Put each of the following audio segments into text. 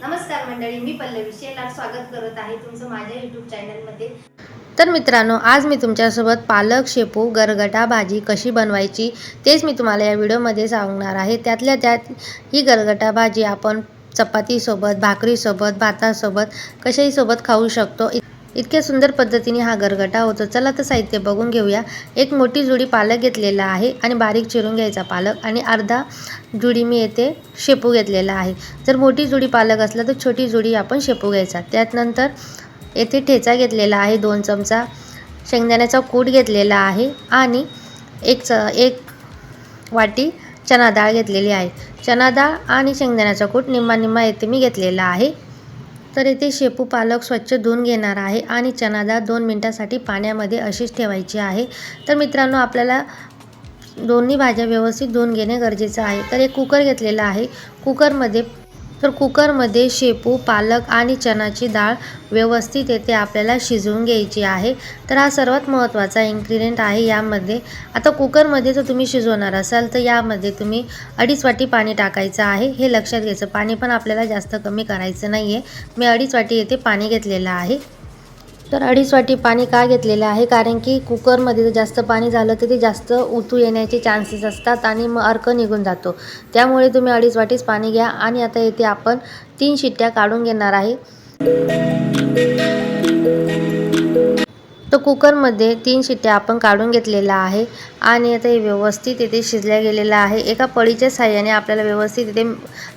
नमस्कार मंडळी मी पल्लवी शेलार स्वागत करत आहे तुमचं माझ्या यूट्यूब चॅनलमध्ये तर मित्रांनो आज मी तुमच्यासोबत पालक शेपू गरगटा भाजी कशी बनवायची तेच मी तुम्हाला या व्हिडिओमध्ये सांगणार आहे. त्यातल्या त्यात ही गरगटा भाजी आपण चपातीसोबत भाकरीसोबत भातासोबत कशाही सोबत खाऊ शकतो. इतक्या सुंदर पद्धतीने हा गरगटा होतो. चला तर साहित्य बघून घेऊया. एक मोठी जुडी पालक घेतलेला आहे आणि बारीक चिरून घ्यायचा पालक आणि अर्धा जुडी मी येथे शेपू घेतलेला आहे. जर मोठी जुडी पालक असला तर छोटी जुडी आपण शेपू घ्यायचा. त्यानंतर येथे ठेचा घेतलेला आहे दोन चमचा शेंगदाण्याचा कूट घेतलेला आहे आणि एक च एक वाटी चना डाळ घेतलेली आहे. चना डाळ आणि शेंगदाण्याचा कूट निम्मा निम्मा येथे मी घेतलेला आहे. तर येथे शेपू पालक स्वच्छ धुवून घेणार आहे आणि चना दोन मिनटासाठी पाण्यामध्ये अशीच ठेवायची आहे. तर मित्रांनो आपल्याला दोन्ही भाज्या व्यवस्थित धुवून घेणे गरजेचं आहे. तर एक कुकर घेतलेला आहे. कुकरमध्ये तर कुकरमध्ये शेपू पालक आणि चणाची डाळ व्यवस्थित येथे आपल्याला शिजवून घ्यायची आहे. तर हा सर्वात महत्त्वाचा इन्ग्रेडियंट आहे यामध्ये. आता कुकरमध्ये जर तुम्ही शिजवणार असाल तर यामध्ये तुम्ही अडीच वाटी पाणी टाकायचं आहे. हे लक्षात घ्यायचं पाणी पण आपल्याला जास्त कमी करायचं नाही आहे मी अडीच वाटी येथे पाणी घेतलेलं आहे. तर अडीच वाटी पाणी का घेतलेलं आहे? कारण की कुकरमध्ये जर जास्त पाणी झालं तर ते जास्त उतू येण्याचे चान्सेस असतात आणि मग अर्क निघून जातो. त्यामुळे तुम्ही अडीच वाटीच पाणी घ्या आणि आता येथे आपण तीन शिट्ट्या काढून घेणार आहे. तर कुकरमध्ये तीन शिट्ट्या आपण काढून घेतलेल्या आहे आणि आता हे व्यवस्थित इथे शिजल्या गेलेलं आहे. एका पळीच्या साह्याने आपल्याला व्यवस्थित इथे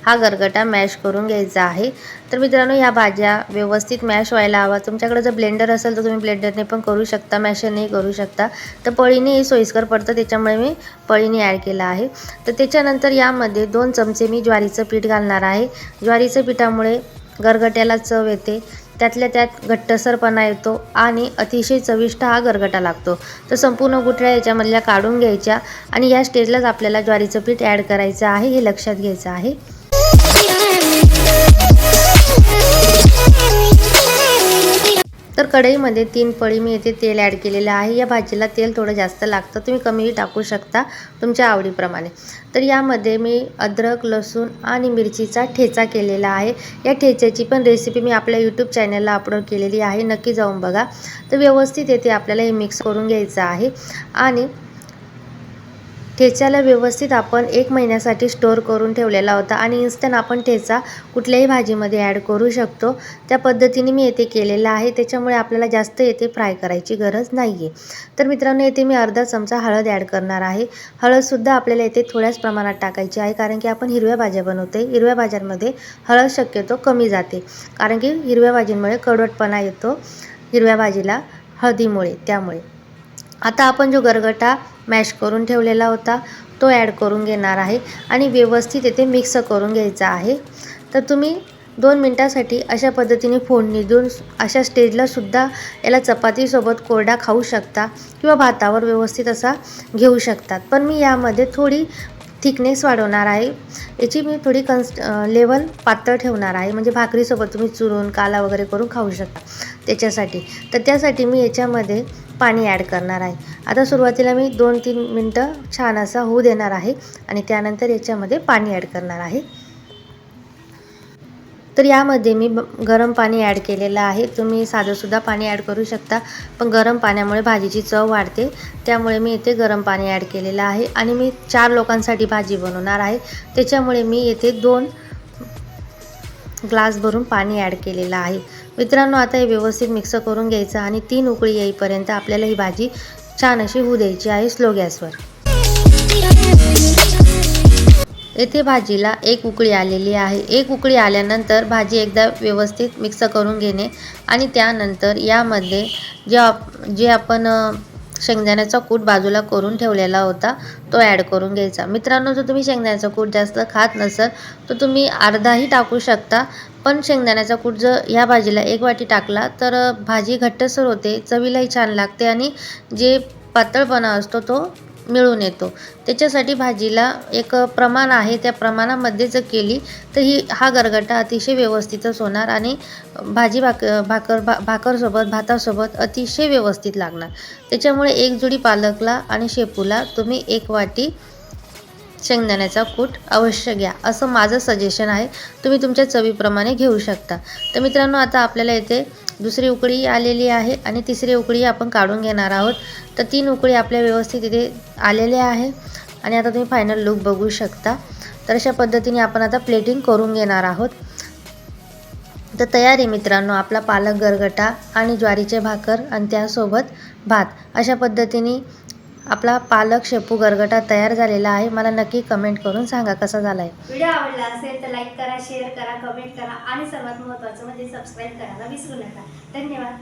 हा गरगटा मॅश करून घ्यायचा आहे. तर मित्रांनो ह्या भाज्या व्यवस्थित मॅश व्हायला हवा. तुमच्याकडे जर ब्लेंडर असेल तर तुम्ही ब्लेंडरने पण करू शकता मॅशरनेही करू शकता. तर पळीने हे सोयीस्कर पडतं त्याच्यामुळे मी पळीने ॲड केलं आहे. तर त्याच्यानंतर यामध्ये दोन चमचे मी ज्वारीचं पीठ घालणार आहे. ज्वारीचं पिठामुळे गरगट्याला चव येते. त्यातल्या त्यात घट्टसरपणा येतो आणि अतिशय चविष्ट हा गरगटा लागतो. तर संपूर्ण गुठळ्या याच्यामधल्या काढून घ्यायच्या आणि या स्टेजलाच आपल्याला ज्वारीचं पीठ ॲड करायचं आहे हे लक्षात घ्यायचं आहे. तर कढईमध्ये तीन पळी मी येथे तेल ॲड केलेलं आहे. या भाजीला तेल थोडं जास्त लागतं. तुम्ही कमीही टाकू शकता तुमच्या आवडीप्रमाणे. तर यामध्ये मी अद्रक लसूण आणि मिरचीचा ठेचा केलेला आहे. या ठेच्याची पण रेसिपी मी आपल्या यूट्यूब चॅनलला अपलोड केलेली आहे. नक्की जाऊन बघा. तर व्यवस्थित येथे आपल्याला हे मिक्स करून घ्यायचं आहे. आणि ठेच्याला व्यवस्थित आपण एक महिन्यासाठी स्टोअर करून ठेवलेला होता आणि इन्स्टंट आपण ठेचा कुठल्याही भाजीमध्ये ॲड करू शकतो. त्या पद्धतीने मी येथे केलेलं आहे. त्याच्यामुळे आपल्याला जास्त येथे फ्राय करायची गरज नाही आहे तर मित्रांनो येथे मी अर्धा चमचा हळद ॲड करणार आहे. हळदसुद्धा आपल्याला येथे थोड्याच प्रमाणात टाकायची आहे कारण की आपण हिरव्या भाज्या बनवते हिरव्या भाज्यांमध्ये हळद शक्यतो कमी जाते कारण की हिरव्या भाजींमुळे कडवटपणा येतो हिरव्या भाजीला हळदीमुळे त्यामुळे. आता आपण जो गरगटा मॅश करून ठेवलेला होता तो ॲड करून घेणार आहे आणि व्यवस्थित येथे मिक्स करून घ्यायचा आहे. तर तुम्ही दोन मिनटासाठी अशा पद्धतीने फोडणी देऊन अशा स्टेजलासुद्धा याला चपातीसोबत कोरडा खाऊ शकता किंवा भातावर व्यवस्थित असा घेऊ शकतात पण मी यामध्ये थोडी थिकनेस वाढवणार आहे. याची मी थोडी कन्स लेवल पातळ ठेवणार आहे. म्हणजे भाकरीसोबत तुम्ही चुरून काला वगैरे करून खाऊ शकता. त्याच्यासाठी. तर त्यासाठी मी याच्यामध्ये पाणी ॲड करणार आहे. आता सुरुवातीला मी दोन तीन मिनटं छान असा होऊ देणार आहे आणि त्यानंतर याच्यामध्ये पाणी ॲड करणार आहे. तर यामध्ये मी गरम पाणी ॲड केलेलं आहे. तुम्ही साधंसुद्धा पाणी ॲड करू शकता पण गरम पाण्यामुळे भाजीची चव वाढते. त्यामुळे मी इथे गरम पाणी ॲड केलेलं आहे आणि मी चार लोकांसाठी भाजी बनवणार आहे. त्याच्यामुळे मी येथे दोन ग्लास भरून पाणी ॲड केलेलं आहे. मित्रांनो आता हे व्यवस्थित मिक्स करून घ्यायचं आणि तीन उकळी येईपर्यंत आपल्याला ही भाजी छान अशी होऊ द्यायची आहे स्लो गॅसवर. येथे भाजीला एक उकळी आलेली आहे. एक उकळी आल्यानंतर भाजी एकदा व्यवस्थित मिक्स करून घेणे आणि त्यानंतर यामध्ये जे आप जे आपण शेंगदाण्याचा कूट बाजूला करून ठेवलेला होता तो ॲड करून घ्यायचा. मित्रांनो जर तुम्ही शेंगदाण्याचा कूट जास्त खात नसाल तर तुम्ही अर्धाही टाकू शकता. पण शेंगदाण्याचा कूट जर ह्या भाजीला एक वाटी टाकला तर भाजी घट्टसर होते चवीलाही छान लागते आणि जे पातळपणा असतो तो मिळून येतो. त्याच्यासाठी भाजीला एक प्रमाण आहे त्या प्रमाणामध्ये जर केली तर ही हा गरगटा अतिशय व्यवस्थितच होणार आणि भाजी भाक भाकर भा भाकरसोबत भातासोबत अतिशय व्यवस्थित लागणार. त्याच्यामुळे एक जुडी पालकला आणि शेपूला तुम्ही एक वाटी शेंगदाण्याचा कूट अवश्य घ्या असं माझं सजेशन आहे. तुम्ही तुमच्या चवीप्रमाणे घेऊ शकता. तर मित्रांनो आता आपल्याला येथे दुसरी उकळी आलेली आहे आणि तिसरी उकळी आपण काढून घेणार आहोत. तर तीन उकळी आपल्या व्यवस्थित इथे आलेल्या आहे. आणि आता तुम्ही फायनल लुक बघू शकता. तर अशा पद्धतीने आपण आता प्लेटिंग करून घेणार आहोत. तर तयार आहे मित्रांनो आपला पालक गरगटा आणि ज्वारीचे भाकर आणि त्यासोबत भात. अशा पद्धतीने आपला पालक शेपू गरगटा तयार झालेला आहे. मला नक्की कमेंट करून सांगा कसा झाला आहे व्हिडिओ आवडला असेल तर लाईक करा शेअर करा कमेंट करा आणि सर्वात महत्त्वाचं म्हणजे सबस्क्राईब करायला विसरू नका. धन्यवाद.